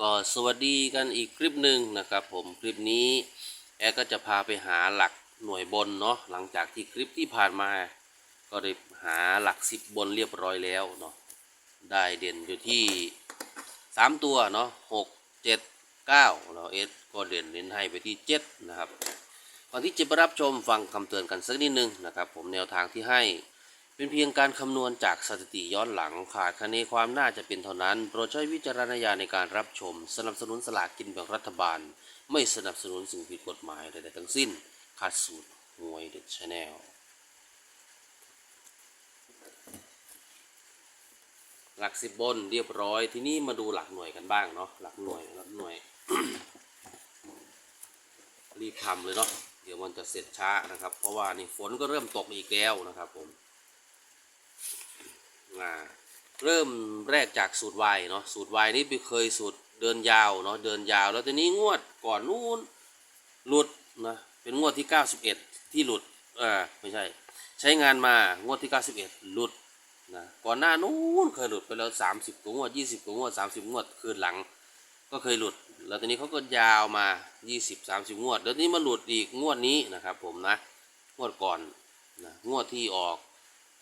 ก็สวัสดีกันอีกคลิปหนึ่งนะครับผมคลิปนี้แอร์ก็จะพาไปหาหลักหน่วยบนเนาะหลังจากที่คลิปที่ผ่านมา ก็ได้หาหลักสิบบนเรียบร้อยแล้วเนาะได้เด่นอยู่ที่สามตัวเนาะหกเจ็ดเก้าเราเอสก็เด่นเน้นให้ไปที่เจ็ดนะครับก่อนที่จะไปรับชมฟังคำเตือนกันสักนิดนึงนะครับผมแนวทางที่ให้ เป็นเพียงการคำนวณจากสถิติย้อนหลังขาดคะเนความน่าจะเป็นเท่านั้น โปรดใช้วิจารณญาณในการรับชม สนับสนุนสลากกินแบ่งรัฐบาล ไม่สนับสนุนสิ่งผิดกฎหมายใดๆทั้งสิ้นขาดสูตรหวยเด็ดชาแนลหลักสิบบนเรียบร้อยทีนี้มาดูหลักหน่วยกันบ้างเนาะหลักหน่วยหลักหน่วย รีบทำเลยเนาะเดี๋ยวมันจะเสร็จช้านะครับ เพราะว่านี่ฝนก็เริ่มตกอีกแล้วนะครับผม เริ่มแรกจากสูตรวายเนาะสูตรวายนี่ไปเคยสูตรเดินยาวเนาะเดินยาว แล้วทีนี้งวดก่อนนู้นหลุดนะเป็นงวดที่ 91 ที่หลุดเออไม่ใช่ ใช้งานมางวดที่ 91 หลุดนะก่อนหน้านู้นเคยหลุดไปแล้ว 30กว่างวด 20กว่างวด 30 งวด คืนหลัง ก็เคยหลุด แล้วทีนี้เขาก็ยาวมา 20 30 งวด แล้วนี้มาหลุดอีกงวดนี้นะครับผมนะงวดก่อนนะงวดที่ออก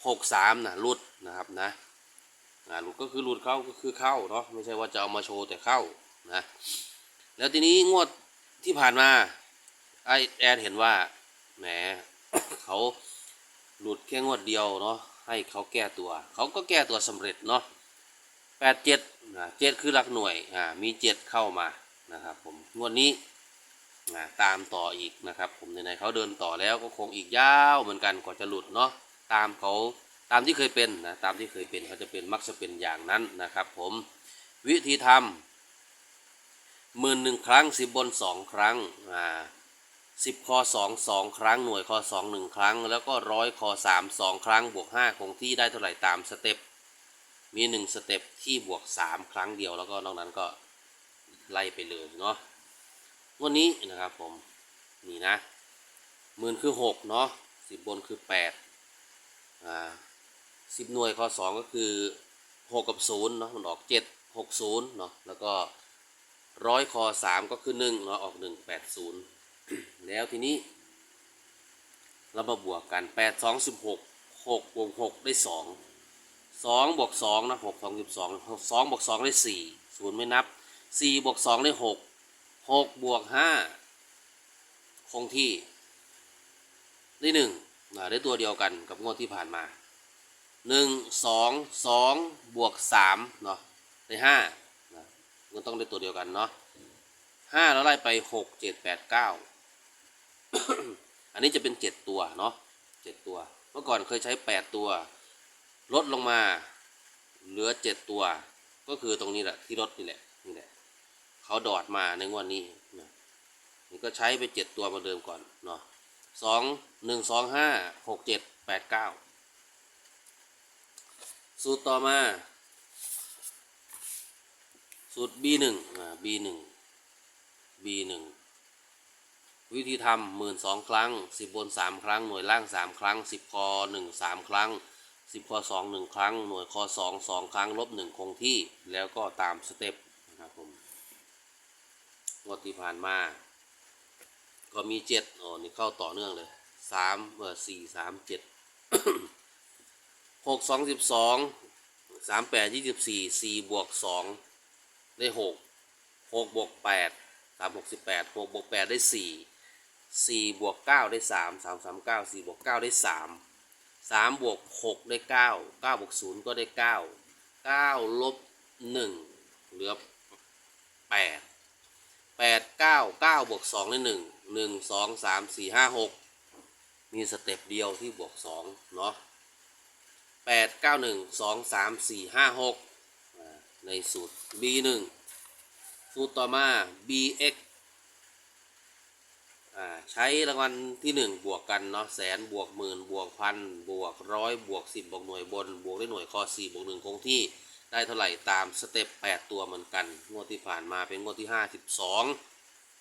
หกสามนะหลุดนะครับนะหลุดก็คือหลุดเข้าก็คือเข้าเนาะไม่ใช่ว่าจะเอามาโชว์แต่เข้านะแล้วทีนี้งวดที่ผ่านมาไอแอนเห็นว่าแหมเขาหลุดแค่งวดเดียวเนาะให้เขาแก้ตัว เขาก็แก้ตัวสำเร็จเนาะแปดเจ็ดนะเจ็ดคือหลักหน่วยอ่ามีเจ็ดเข้ามานะครับผมงวดนี้นะตามต่ออีกนะครับผมในๆเขาเดินต่อแล้วก็คงอีกยาวเหมือนกันกว่าจะหลุดเนาะ ตามเขาตามที่เคยเป็นนะตามที่เคยเป็นเขาจะเป็นมักจะเป็นอย่างนั้นนะครับ ผมวิธีทำหมื่นหนึ่งครั้งสิบบนสองครั้งอ่าสิบคอสองสองครั้งหน่วยคอสองหนึ่งครั้ง แล้วก็ร้อยคอสามสองครั้งบวกห้าคงที่ได้เท่าไหร่ตามสเต็ปมีหนึ่งสเต็ปที่บวกสามครั้งเดียวแล้วก็นอกนั้นก็ไล่ไปเลยเนาะวันนี้นะครับผมนี่นะหมื่นคือหกเนาะสิบบนคือแปด สิบหน่วยข้อสองก็คือหกกับศูนย์เนาะมันออกเจ็ดหกศูนย์เนาะแล้วก็ร้อยคอสามก็คือหนึ่งเนาะออกหนึ่งแปดศูนย์แล้วทีนี้ เรามาบวกกันแปดสองสิบหกหกบวกหกได้สองสองบวกสองนะหกสองสิบสองสองบวกสองได้สี่ศูนย์ไม่นับสี่บวกสองได้หกหกบวกห้าคงที่ได้หนึ่ง ได้ตัวเดียวกันกับงวดที่ผ่านมาหนึ่งสองสองบวกสามเนาะได้ห้านะมันต้องได้ตัวเดียวกันเนาะห้าแล้วไล่ไปหกเจ็ดแปดเก้าอันนี้จะเป็นเจ็ดตัวเนาะเจ็ดตัว เมื่อก่อนเคยใช้แปดตัว ลดลงมาเหลือเจ็ดตัว ก็คือตรงนี้แหละที่ลดนี่แหละนี่แหละเขาดอดมาในงวดนี้นะนี่ก็ใช้ไปเจ็ดตัวมาเดิมก่อนเนาะ สองหนึ่งสองห้าหกเจ็ดแปดเก้าสูตรต่อมา สูตร B หนึ่งอ่า B หนึ่ง B หนึ่งวิธีทำหมื่นสองครั้งสิบบนสามครั้ง หน่วยล่างสามครั้งสิบคอหนึ่งสามครั้งสิบคอสองหนึ่งครั้ง หน่วยคอสองสองครั้ง ลบหนึ่งคงที่ แล้วก็ตามสเต็ปนะครับผมงวดที่ผ่านมา ก็มีเจ็ดอ๋อนี่เข้าต่อเนื่องเลยสามเออสี่สามเจ็ดหกสองสิบสองสามแปดยี่สิบสี่สี่บวกสองได้หกหกบวกแปดสามหกสิบแปดหกบวกแปดได้สี่สี่บวกเก้าได้สามสามสามเก้าสี่บวกเก้าได้สามสามบวกหกได้เก้าเก้าบวกศูนย์ก็ได้เก้าเก้าลบหนึ่งเหลือแปดแปดเก้าเก้าบวกสองได้หนึ่ง หนึ่งสองสามสี่ห้าหกมีสเต็ปเดียวที่บวกสองเนาะแปดเก้าหนึ่งสองสามสี่ห้าหกในสูตร B หนึ่งสูตรต่อมา BX อใช้รางวัลที่หนึ่งบวกกันเนาะแสนบวกหมื่นบวกพันบวกร้อยบวกสิบบวกหน่วยบน บวกได้หน่วยข้อสี่บวกหนึ่งคงที่ได้เท่าไหร่ตามสเต็ปแปดตัวเหมือนกัน งวดที่ผ่านมาเป็นงวดที่ห้าสิบสอง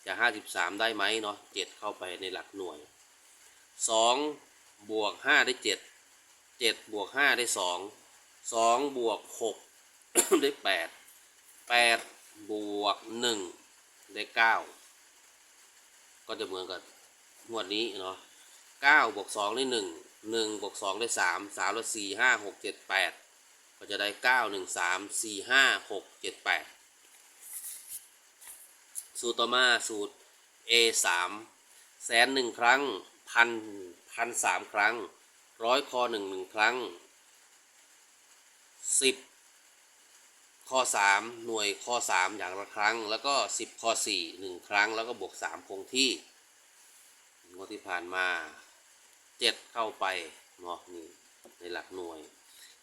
จะห้าสิบสามได้ไหมเนาะเจ็ดเข้าไปในหลักหน่วยสองบวกห้าได้เจ็ดเจ็ดบวกห้าได้สองสองบวกหกได้แปดแปดบวกหนึ่งได้เก้าก็จะเหมือนกับงวดนี้เนาะเก้าบวกสองได้หนึ่งหนึ่งบวกสองได้สามสามแล้วสี่ห้าหกเจ็ดแปดก็จะได้เก้าหนึ่งสาม สูตรต่อมาสูตร A สามแสนหนึ่งครั้งพันพันสามครั้ง ร้อยคอหนึ่งหนึ่งครั้งสิบข้อสามหน่วยข้อสามอย่างละครั้ง แล้วก็สิบข้อสี่หนึ่งครั้ง แล้วก็บวกสามคงที่งวดที่ผ่านมาเจ็ดเข้าไปเนาะนี่ในหลักหน่วย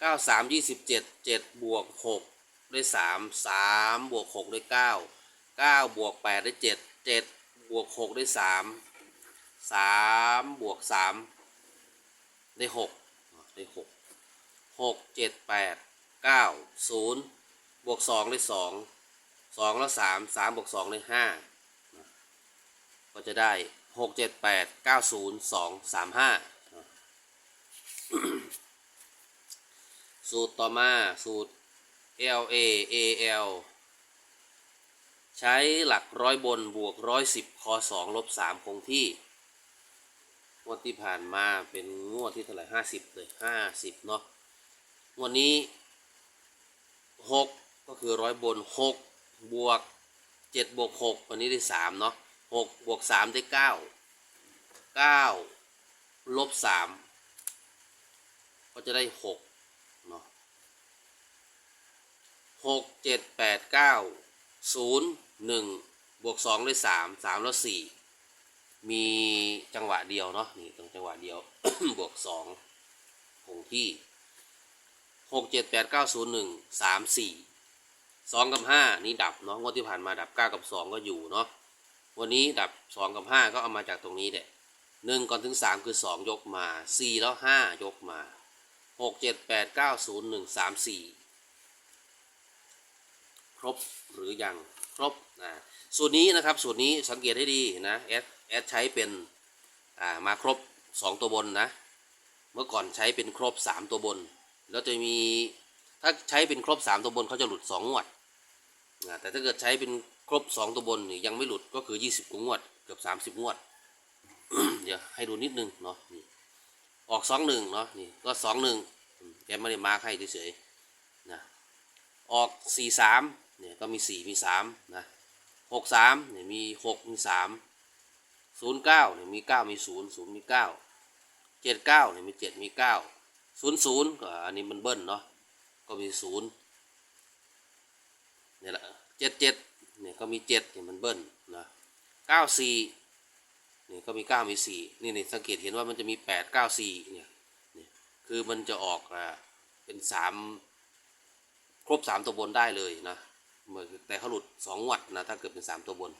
เก้าสามยี่สิบเจ็ดเจ็ดบวกหกได้สามสามบวกหกได้เก้า เก้าบวกแปดได้เจ็ดเจ็ดบวกหกได้สามสามบวกสามได้หกได้หกหกเจ็ดแปดเก้าศูนย์บวกสองได้สองสองแล้วสามสามบวกสองได้ห้าก็จะได้หกเจ็ดแปดเก้าศูนย์สองสามห้าสูตรต่อมาสูตร L A A L ใช้หลักร้อยบนบวกร้อยสิบคอสองลบสามคงที่ งวดที่ผ่านมาเป็นงวดที่เท่าไหร่ห้าสิบเลยห้าสิบเนาะงวดนี้หกก็คือร้อยบนหกบวกเจ็ดบวกหกวันนี้ได้สามเนาะหกบวกสามได้เก้าเก้าลบสามก็จะได้หกเนาะหกเจ็ดแปดเก้า 0 1บวก2ด้วย3 3 แล้ว 4 มีจังหวะเดียวเนาะนี่ตรงจังหวะเดียว บวก2คงที่ 6 7 8 9 0 1 3 4 2 กับ 5 นี่ดับเนาะงวดที่ผ่านมาดับ 9 กับ 2 ก็อยู่เนาะวันนี้ดับ 2 กับ 5 ก็เอามาจากตรงนี้แหละ1ก่อนถึง 3 คือ 2 ยกมา 4 แล้ว 5 ยกมา 6 7 8 9 0 1 3 4 ครบหรือยังครบนะสูตรนี้นะครับสูตรนี้สังเกตให้ดีนะแอดแอดใช้เป็นอ่ามาครบ 2 ตัวบนนะ เมื่อก่อนใช้เป็นครบ 3 ตัวบน แล้วจะมีถ้าใช้เป็นครบ 3 ตัวบนเขาจะหลุด 2 งวดนะแต่ถ้าเกิดใช้เป็นครบ 2 ตัวบนยังไม่หลุดก็คือ 20กว่างวด เกือบ 30 งวด เดี๋ยวให้ดูนิดนึงเนาะนี่ออก 2 1เนาะนี่ก็ 2 1แกไม่ได้มาร์คให้เฉยๆนะออกสี่สาม เนี่ยก็มีสี่มีสามนะหกสามเนี่ยมีหกมีสามศูนย์เก้าเนี่ยมีเก้ามีศูนย์ศูนย์มีเก้าเจ็ดเก้าเนี่ยมีเจ็ดมีเก้าศูนย์ศูนย์ก็อันนี้มันเบิ้ลเนาะก็มีศูนย์เนี่ยแหละเจ็ดเจ็ดเนี่ยก็มีเจ็ดเนี่ยมันเบิ้ลนะเก้าสี่เนี่ยก็มีเก้ามีสี่นี่เนี่ยสังเกตเห็นว่ามันจะมีแปดเก้าสี่เนี่ยคือมันจะออกอ่าเป็นสามครบสามตัวบนได้เลยนะ แต่เขาหลุดสองวัดนะถ้าเกิดเป็นสามตัวบน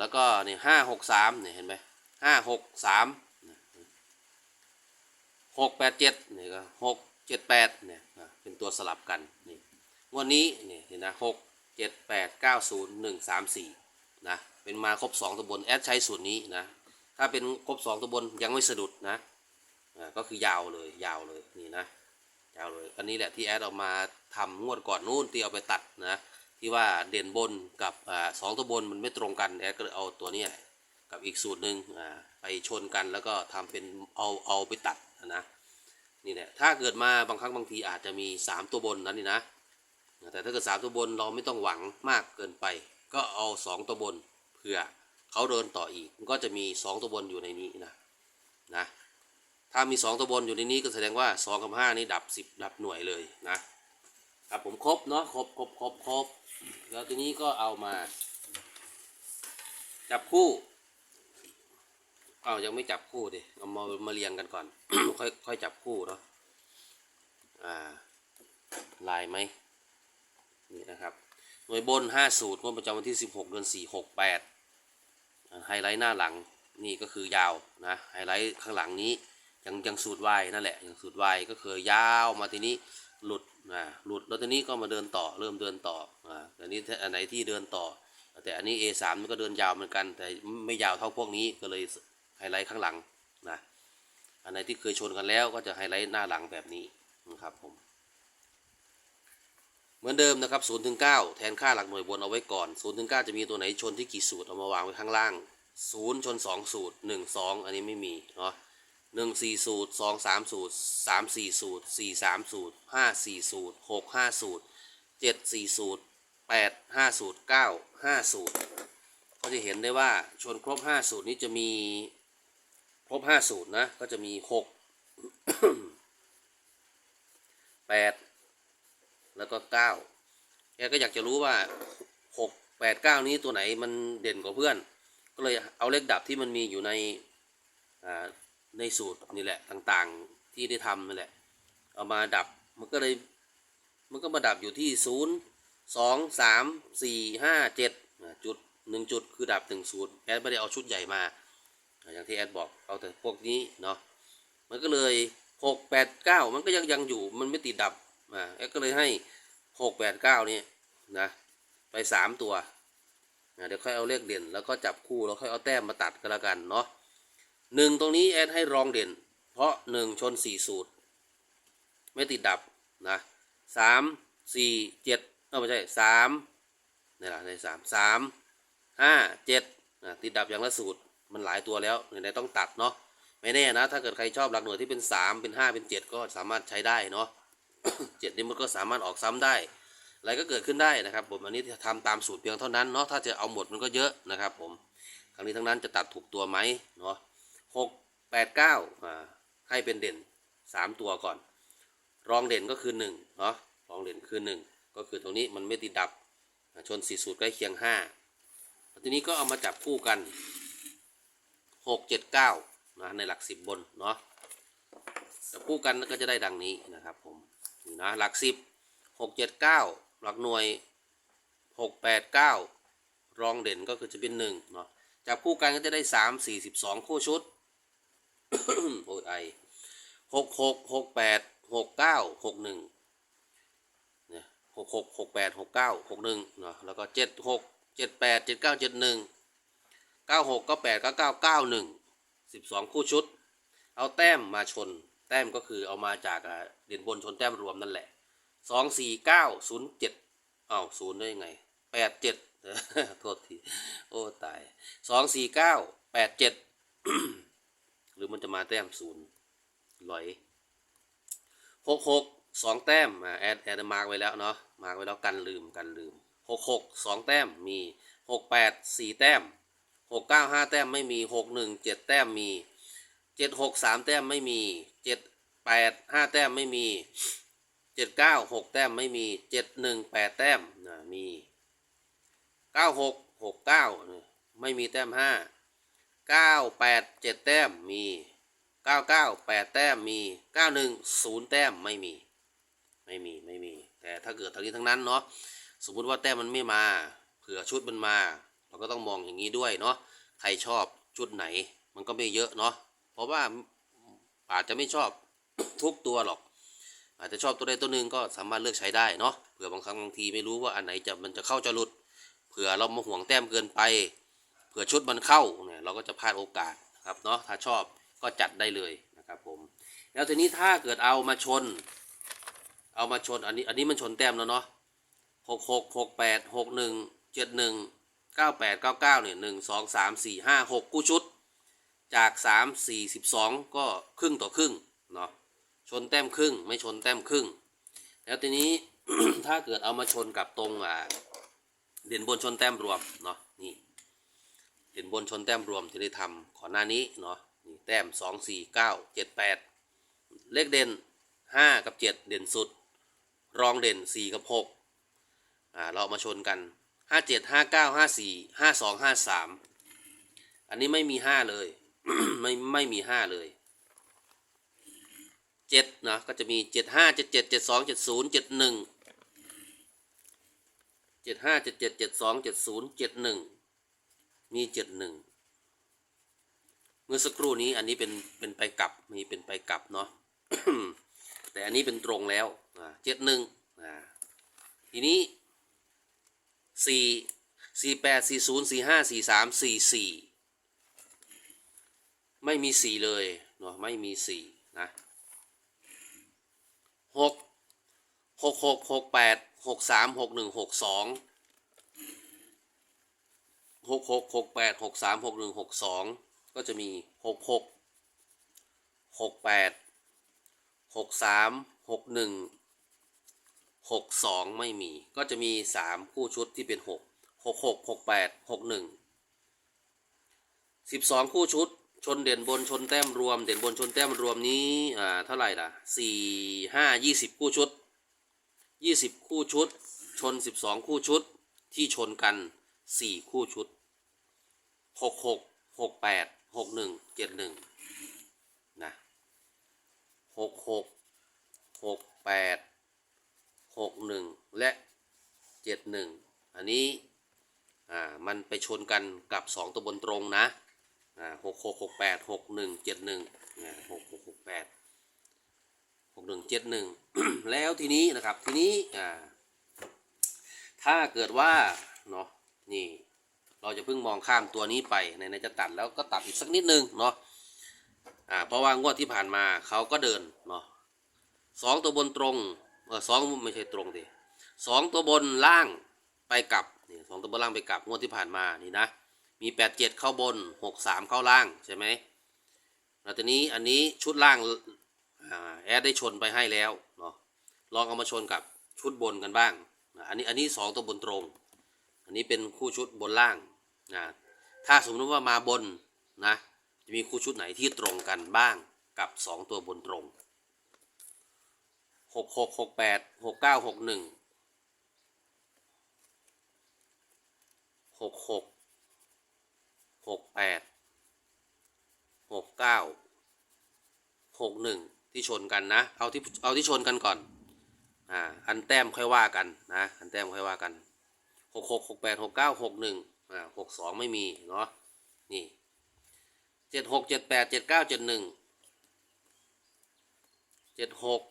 แล้วก็เนี่ยห้าหกสามเนี่ยเห็นไหมห้าหกสามหกแปดเจ็ดเนี่ยก็หกเจ็ดแปดเนี่ยเป็นตัวสลับกันนี่งวันนี้เนี่ยเห็นนะหกเจ็ดแปดเก้าศูนย์หนึ่งสามสี่นะเป็นมาครบสองตัวบนแอดใช้สูตรนี้นะถ้าเป็นครบสองตัวบนยังไม่สะดุดนะก็คือยาวเลยยาวเลยนี่นะ อันนี้แหละที่แอดเอามาทำงวดก่อนนู่นที่เอาไปตัดนะที่ว่าเด่นบนกับอสองตัวบนมันไม่ตรงกันแอดก็เอาตัวนี้กับอีกสูตรหนึ่งไปชนกันแล้วก็ทำเป็นเอาเอาไปตัดนะนี่แหละถ้าเกิดมาบางครั้งบางทีอาจจะมีสามตัวบนนั้นนี่นะแต่ถ้าเกิดสามตัวบนเราไม่ต้องหวังมากเกินไป ก็เอาสองตัวบนเผื่อเขาเดินต่ออีกก็จะมีสองตัวบนอยู่ในนี้นะนะ ถ้ามี 2 ตัวบนอยู่ในนี้ก็แสดงว่า 2 กับ 5 นี่ดับ 10 ดับหน่วยเลยนะครับผมครบเนาะครบครบครบครบแล้วทีนี้ก็เอามา จับคู่เอายังไม่จับคู่ดิเอามามาเรียงกันก่อน ค่อยค่อยจับคู่เนาะอ่าลายไหมนี่นะครับหน่วยบน 5 สูตรงวดประจำวันที่ 16 เดือน 4 6 8ไฮไลท์หน้าหลังนี่ก็คือยาวนะไฮไลท์ข้างหลังนี้ ยังยังสูตรวายนั่นแหละยังสูตรวายก็คือยาวมาทีนี้หลุดอ่าหลุดแล้วทีนี้ก็มาเดินต่อเริ่มเดินต่ออ่าแต่นี้อันไหนที่เดินต่อ แต่อันนี้ A3 มันก็เดินยาวเหมือนกัน แต่ไม่ยาวเท่าพวกนี้ก็เลยไฮไลท์ข้างหลังนะอันไหนที่เคยชนกันแล้วก็จะไฮไลท์หน้าหลังแบบนี้นะครับผมเหมือนเดิมนะครับ0ถึง9แทนค่าหลักหน่วยบนเอาไว้ก่อน0ถึง9จะมีตัวไหนชนที่กี่สูตรเอามาวางไว้ข้างล่าง 0 ชน 2 สูตร 1 2 อันนี้ไม่มีเนาะ 1 4สูตร2 3สูตร3 4สูตร4 3สูตร5 4สูตร6 5สูตร7 4สูตร8 5สูตร9 5สูตร ก็จะเห็นได้ว่าชนครบ5สูตรนี้จะมีครบ5สูตรนะ ก็จะมี6 8แล้วก็9แกก็อยากจะรู้ว่า6 8 9นี้ตัวไหนมันเด่นกว่าเพื่อน ก็เลยเอาเลขดับที่มันมีอยู่ในอ่า ในสูตรนี่แหละต่างๆที่ได้ทำนี่แหละ เอามาดับมันก็เลยมันก็มาดับอยู่ที่ศูนย์สองสามสี่ห้าเจ็ดจุดหนึ่งจุดคือดับหนึ่งศูนย์แอดไม่ได้เอาชุดใหญ่มา อย่างที่แอดบอกเอาแต่พวกนี้เนาะมันก็เลยหกแปดเก้ามันก็ยังยังอยู่มันไม่ติดดับอ่าแอดก็เลยให้หกแปดเก้านี่นะไปสามตัวอะเดี๋ยวค่อยเอาเลขเด่นแล้วก็จับคู่แล้วค่อยเอาแต้มมาตัดกันละกันเนาะ หนึ่งตรงนี้แอดให้รองเด่น เพราะหนึ่งชนสี่สูตร ไม่ติดดับนะสามสี่เจ็ดเออไม่ใช่สามนี่แหละในสามสามห้าเจ็ดติดดับอย่างละสูตรมันหลายตัวแล้วไหนต้องตัดเนาะไม่แน่นะ ถ้าเกิดใครชอบหลักหน่วยที่เป็นสามเป็นห้าเป็นเจ็ดก็สามารถใช้ได้เนาะเจ็ดนี่มันก็สามารถออกซ้ำได้ อะไรก็เกิดขึ้นได้นะครับผมอันนี้ทำตามสูตรเพียงเท่านั้นเนาะถ้าจะเอาหมดมันก็เยอะนะครับ ผมครั้งนี้ทั้งนั้นจะตัดถูกตัวไหมเนาะ หกแปดเก้าอ่าให้เป็นเด่นสามตัวก่อน รองเด่นก็คือหนึ่งเนาะรองเด่นคือหนึ่งก็คือตรงนี้มันไม่ติดดับชนสี่สูตรใกล้เคียงห้าทีนี้ก็เอามาจับคู่กันหกเจ็ดเก้านะในหลักสิบบนเนาะจับคู่กันก็จะได้ดังนี้นะครับผมนี่นะหลักสิบหกเจ็ดเก้าหลักหน่วยหกแปดเก้ารองเด่นก็คือจะเป็นหนึ่งเนาะจับคู่กันก็จะได้สามสี่สิบสองคู่ชุด โอ้ยไอหกหกหกแปดหกเก้าหกหนึ่งเนี่ยหกหกหกแปดหกเก้าหกหนึ่งเนาะแล้วก็เจ็ดหกเจ็ดแปดเจ็ดเก้าเจ็ดหนึ่งเก้าหกเก้าแปดเก้าเก้าเก้าหนึ่งสิบสองคู่ชุด เอาแต้มมาชน แต้มก็คือเอามาจากเด่นบนชนแต้มรวมนั่นแหละสองสี่เก้าศูนย์เจ็ดอ้าวศูนย์ได้ยังไงแปดเจ็ดโทษที โอ้ ตายสองสี่เก้าแปดเจ็ด หรือมันจะมาแต้มศูนย์ลอยหกหกสองแต้มแอดแอดมาร์กไว้แล้วเนาะมาร์กไว้แล้วกันลืมกันลืมหกหกสองแต้มมีหกแปดสี่แต้มหกเก้าห้าแต้มไม่มีหกหนึ่งเจ็ดแต้มมีเจ็ดหกสามแต้มไม่มีเจ็ดแปดห้าแต้มไม่มีเจ็ดเก้าหกแต้มไม่มีเจ็ดหนึ่งแปดแต้มนะมีเก้าหกหกเก้าไม่มีแต้มห้า เก้าแปดเจ็ดแต้มมีเก้าเก้าแปดแต้มมีเก้าหนึ่งศูนย์แต้มไม่มี ไม่มี ไม่มี แต่ถ้าเกิดทั้งนี้ทั้งนั้นเนาะ สมมุติว่าแต้มมันไม่มา เผื่อชุดมันมา เราก็ต้องมองอย่างนี้ด้วยเนาะ ใครชอบชุดไหน มันก็ไม่เยอะเนาะ เพราะว่าอาจจะไม่ชอบทุกตัวหรอก อาจจะชอบตัวใดตัวหนึ่งก็สามารถเลือกใช้ได้เนาะ เผื่อบางครั้งบางทีไม่รู้ว่าอันไหนจะมันจะเข้าจะหลุด เผื่อเรามาห่วงแต้มเกินไป ผื่อชุดมันเข้าเนี่ยเราก็จะพลาดโอกาสนะครับเนาะถ้าชอบก็จัดได้เลยนะครับผมแล้วทีนี้ถ้าเกิดเอามาชน เอามาชนอันนี้อันนี้มันชนแต้มแล้วเนาะหกหกหกแปดหกหนึ่งเจ็ดหนึ่งเก้าแปดเก้าเก้าเนี่ยหนึ่งสองสามสี่ห้าหกกู้ชุด จากสามสี่สิบสองก็ครึ่งต่อครึ่งเนาะชนแต้มครึ่ง ไม่ชนแต้มครึ่ง แล้วทีนี้ถ้าเกิดเอามาชนกับตรงอ่าเด่นบนชนแต้มรวมเนาะนี่ เด่นบนชนแต้มรวมที่ได้ทำก่อนหน้านี้เนาะนี่แต้ม 2 4 9 7 8 เลขเด่น 5 กับ 7 เด่นสุด รองเด่น 4 กับ6อ่าเรามาชนกัน 5 7 5 9 5 4 5 2 5 3 อันนี้ไม่มี 5 เลย ไม่ไม่มี 5 เลย 7 นะ ก็จะมี 7 5 7 7 7 2 7 0 7 1 7 5 7 7 7 2 7 0 7 1 มีเจ็ดหนึ่งเมื่อสักครู่นี้อันนี้เป็นเป็นไปกลับมีเป็นไปกลับเนาะแต่อันนี้เป็นตรงแล้วเจ็ดหนึ่งทีนี้สี่สี่แปดสี่ศูนย์สี่ห้าสี่สามสี่สี่ไม่มีสี่เลยเนาะไม่มีสี่นะหกหกหกหกแปดหกสามหกหนึ่งหกสอง หกหกหกแปดหกสามหกหนึ่งหกสองก็จะมีหกหกหกแปดหกสามหกหนึ่งหกสองไม่มี ก็จะมีสามคู่ชุดที่เป็นหกหกหกหกแปดหกหนึ่งสิบสองคู่ชุด ชนเด่นบนชนแต้มรวม เด่นบนชนแต้มรวมนี้อ่าเท่าไหร่ล่ะสี่ห้ายี่สิบคู่ชุดยี่สิบคู่ชุด ชนสิบสองคู่ชุดที่ชนกันสี่คู่ชุด หกหกหกแปดหกหนึ่งเจ็ดหนึ่งนะหกหกหกแปดหกหนึ่งและเจ็ดหนึ่งอันนี้อ่ามันไปชนกันกับสองตัวบนตรงนะอ่าหกหกหกแปดหกหนึ่งเจ็ดหนึ่งหกหกหกแปดหกหนึ่งเจ็ดหนึ่งแล้วทีนี้นะครับทีนี้อ่าถ้าเกิดว่าเนาะนี่ เราจะเพิ่งมองข้ามตัวนี้ไปในในจะตัดแล้วก็ตัดอีกสักนิดนึงเนาะอ่าเพราะว่างวดที่ผ่านมาเขาก็เดินเนาะสองตัวบนตรงเออสองไม่ใช่ตรงดิสองตัวบนล่างไปกลับนี่สองตัวบนล่างไปกลับงวดที่ผ่านมานี่นะมีแปดเจ็ดเข้าบนหกสามเข้าล่างใช่ไหมแล้วทีนี้อันนี้ชุดล่างอแอดได้ชนไปให้แล้วเนาะลองเอามาชนกับชุดบนกันบ้าง อันนี้อันนี้สองตัวบนตรง อันนี้เป็นคู่ชุดบนล่าง นะถ้าสมมติว่ามาบนนะจะมีคู่ชุดไหนที่ตรงกันบ้างกับ 2 ตัวบนตรง6 6 6 8 6 9 6 1 6 6 6 8 6 9 6 1 ที่ชนกันนะ เอาที่เอาที่ชนกันก่อนอ่าอันแต้มค่อยว่ากันนะ อันแต้มค่อยว่ากัน 6 6 6 8 6 9 6 1 อ่าหกสองไม่มีเนาะนี่เจ็ดหกเจ็ดแปดเจ็ดเก้าเจ็ดหนึ่งเจ็ดหก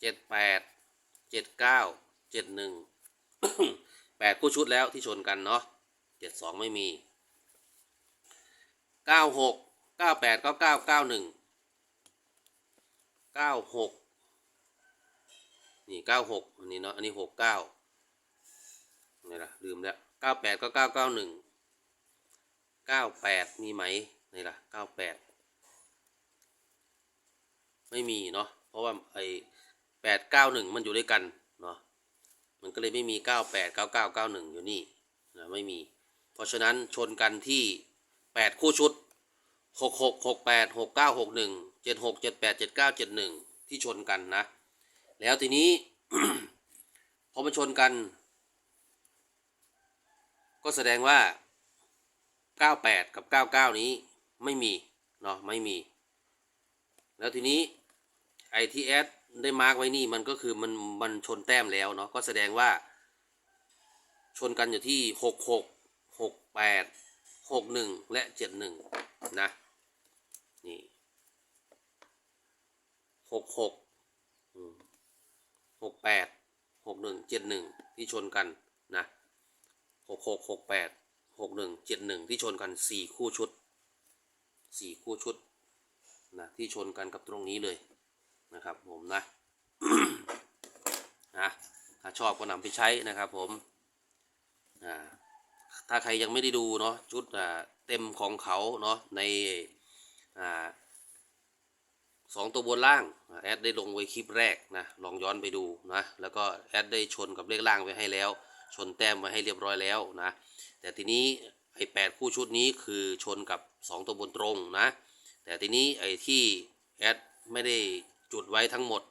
เจ็ดแปดเจ็ดเก้าเจ็ดหนึ่งแปดคู่ชุดแล้วที่ชนกันเนาะเจ็ดสองไม่มีเก้าหกเก้าแปดเก้าเก้าเก้าหนึ่งเก้าหกนี่เก้าหกอันนี้เนาะอันนี้หกเก้านี่ละลืมแล้ว เก้าแปดก็เก้าเก้าหนึ่งเก้าแปดมีไหมนี่ล่ะเก้าแปดไม่มีเนาะเพราะว่าไอแปดเก้าหนึ่งมันอยู่ด้วยกันเนาะมันก็เลยไม่มีเก้าแปดเก้าเก้าเก้าหนึ่งอยู่นี่นะไม่มี เพราะฉะนั้นชนกันที่แปดคู่ชุดหกหกหกแปดหกเก้าหกหนึ่งเจ็ดหกเจ็ดแปดเจ็ดเก้าเจ็ดหนึ่งที่ชนกันนะ แล้วทีนี้ พอมันชนกัน ก็แสดงว่าเก้าแปดกับเก้าเก้านี้ไม่มี เนาะไม่มี แล้วทีนี้ไอทีเอสได้มาร์กไว้นี่มันก็คือมันมันชนแต้มแล้วเนาะก็แสดงว่า ชนกันอยู่ที่หกหกหกแปดหกหนึ่งและเจ็ดหนึ่งนะนี่หกหกหกแปดหกหนึ่งเจ็ดหนึ่งที่ชนกันนะ หกหกหกแปดหกหนึ่งเจ็ดหนึ่งที่ชนกันสี่คู่ชุดสี่คู่ชุดนะที่ชนกันกับตรงนี้เลยนะครับผมนะนะถ้าชอบก็นำไปใช้นะครับผมอ่าถ้าใครยังไม่ได้ดูเนาะชุดอ่าเต็มของเขาเนาะในอ่าสองตัวบนล่างแอดได้ลงไว้คลิปแรกนะลองย้อนไปดูนะแล้วก็แอดได้ชนกับเลขล่างไว้ให้แล้ว ชนแต้มไว้ให้เรียบร้อยแล้วนะ แต่ทีนี้ไอ้แปดคู่ชุดนี้คือชนกับสองตัวบนตรงนะ แต่ทีนี้ไอ้ที่แอดไม่ได้จุดไว้ทั้งหมด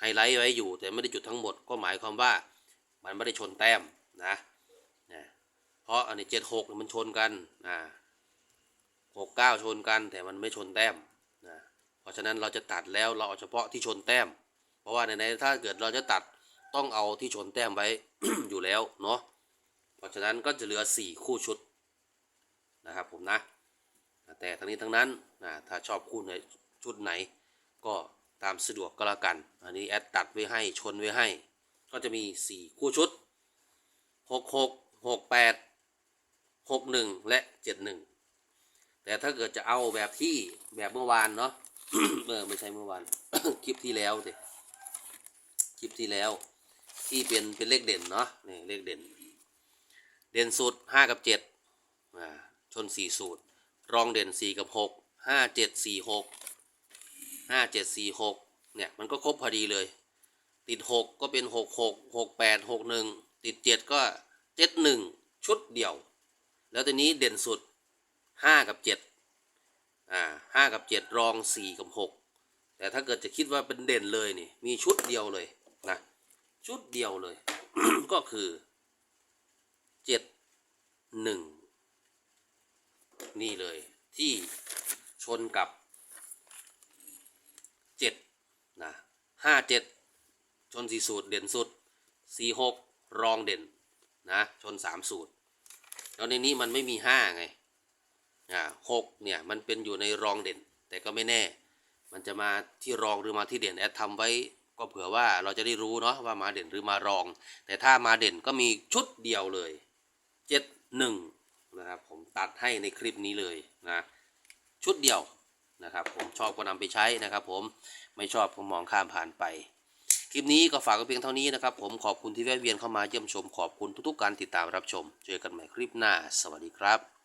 ไฮไลท์ไว้อยู่แต่ไม่ได้จุดทั้งหมดก็หมายความว่ามันไม่ได้ชนแต้มนะนะเพราะอันนี้เจ็ดหกมันชนกันนะหกเก้าชนกันแต่มันไม่ชนแต้มนะเพราะฉะนั้นเราจะตัดแล้วเราเอาเฉพาะที่ชนแต้ม เพราะว่าในในถ้าเกิดเราจะตัด ต้องเอาที่ชนแต้มไว้อยู่แล้วเนาะเพราะฉะนั้นก็จะเหลือสี่คู่ชุดนะครับผมนะ แต่ทั้งนี้ทั้งนั้นนะถ้าชอบคู่ไหนชุดไหน ก็ตามสะดวกก็แล้วกัน อันนี้แอดตัดไว้ให้ชนไว้ให้ ก็จะมี 4 คู่ชุด 6 6 6 8 6 1 และ 71 แต่ถ้าเกิดจะเอาแบบที่แบบเมื่อวานเนาะเออไม่ใช่เมื่อวานคลิปที่แล้วสิคลิปที่แล้ว ที่เป็นเป็นเลขเด่นเนาะนี่เลขเด่น เด่นสุดห้ากับเจ็ดอ่าชนสี่สูตร รองเด่นสี่กับหกห้าเจ็ดสี่หกห้าเจ็ดสี่หกเนี่ยมันก็ครบพอดีเลย ติดหกก็เป็นหกหกหกแปดหกหนึ่งติดเจ็ดก็เจ็ดหนึ่งชุดเดียว แล้วตัวนี้เด่นสุดห้ากับเจ็ดอ่าห้ากับเจ็ดรองสี่กับหกแต่ถ้าเกิดจะคิดว่าเป็นเด่นเลยนี่มีชุดเดียวเลย ชุดเดียวเลย ก็คือเจ็ดหนึ่งนี่เลยที่ชนกับเจ็ดนะห้าเจ็ดชนสี่สูตรเด่นสุดสี่หกรองเด่นนะชนสามสูตร แล้วในนี้มันไม่มีห้าไงอ่าหกเนี่ยมันเป็นอยู่ในรองเด่น แต่ก็ไม่แน่ มันจะมาที่รองหรือมาที่เด่นแอดทำไว้ ก็เผื่อว่าเราจะได้รู้เนาะว่ามาเด่นหรือมารอง แต่ถ้ามาเด่นก็มีชุดเดียวเลยเจ็ดหนึ่งนะครับผมตัดให้ในคลิปนี้เลยนะชุดเดียวนะครับผมชอบก็นำไปใช้นะครับ ผมไม่ชอบก็มองข้ามผ่านไป คลิปนี้ก็ฝากไว้เพียงเท่านี้นะครับ ผมขอบคุณที่แวะเวียนเข้ามาเยี่ยมชมขอบคุณทุกๆการติดตามรับชม เจอกันใหม่คลิปหน้า สวัสดีครับ